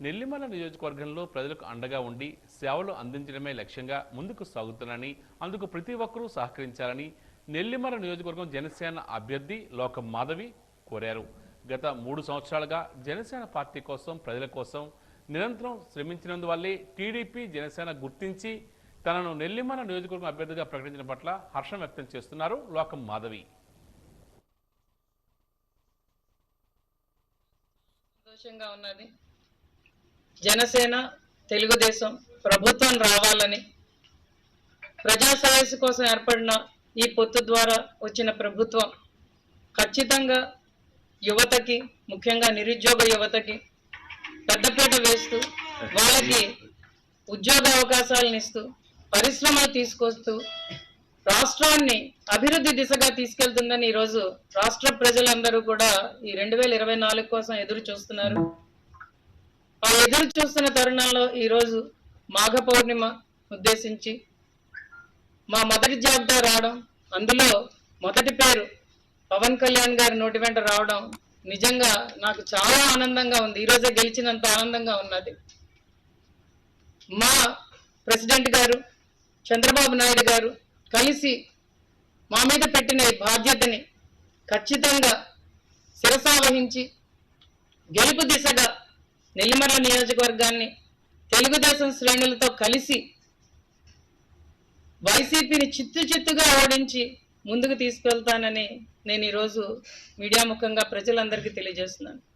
నెల్లిమల నియోజకవర్గంలో ప్రజలకు అండగా ఉండి సేవలు అందించడమే లక్ష్యంగా ముందుకు సాగుతున్నానని అందుకు ప్రతి ఒక్కరూ సహకరించాలని నెల్లిమల నియోజకవర్గం జనసేన అభ్యర్థి లోకం మాధవి కోరారు. గత మూడు సంవత్సరాలుగా జనసేన పార్టీ కోసం ప్రజల కోసం నిరంతరం శ్రమించినందువల్లే టీడీపీ జనసేన గుర్తించి తనను నెల్లిమల నియోజకవర్గం అభ్యర్థిగా ప్రకటించిన పట్ల హర్షం వ్యక్తం చేస్తున్నారు లోకం మాధవి. సంతోషంగా ఉన్నది. జనసేన తెలుగుదేశం ప్రభుత్వం రావాలని ప్రజా శ్రేయస్సు కోసం ఏర్పడిన ఈ పొత్తు ద్వారా వచ్చిన ప్రభుత్వం ఖచ్చితంగా యువతకి ముఖ్యంగా నిరుద్యోగ యువతకి పెద్దపీట వేస్తూ వాళ్ళకి ఉద్యోగ అవకాశాలను ఇస్తూ పరిశ్రమలు తీసుకొస్తూ రాష్ట్రాన్ని అభివృద్ధి దిశగా తీసుకెళ్తుందని ఈరోజు రాష్ట్ర ప్రజలందరూ కూడా ఈ రెండు వేల ఇరవై నాలుగు కోసం ఎదురు చూస్తున్నారు. ఎదురు చూస్తున్న తరుణంలో ఈరోజు మాఘ పౌర్ణిమ ఉద్దేశించి మా మొదటి జాబితా రావడం అందులో మొదటి పేరు పవన్ కళ్యాణ్ గారి నోటి వెంట రావడం నిజంగా నాకు చాలా ఆనందంగా ఉంది. ఈరోజే గెలిచినంత ఆనందంగా ఉన్నది. మా ప్రెసిడెంట్ గారు చంద్రబాబు నాయుడు గారు కలిసి మా మీద పెట్టిన బాధ్యతని ఖచ్చితంగా శిరసావహించి గెలుపు దిశగా నెల్లిమర్ల నియోజకవర్గాన్ని తెలుగుదేశం శ్రేణులతో కలిసి వైసీపీని చిత్తు చిత్తుగా ఓడించి ముందుకు తీసుకెళ్తానని నేను ఈరోజు మీడియా ముఖంగా ప్రజలందరికీ తెలియజేస్తున్నాను.